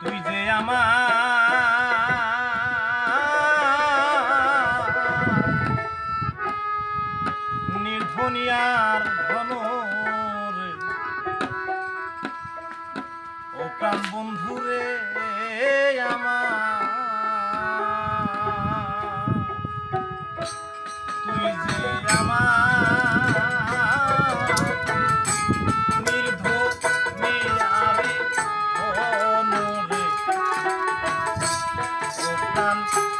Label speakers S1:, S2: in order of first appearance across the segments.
S1: তুই যে আমার thank you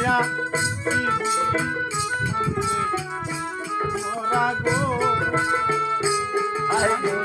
S1: ওয়া ওরা গো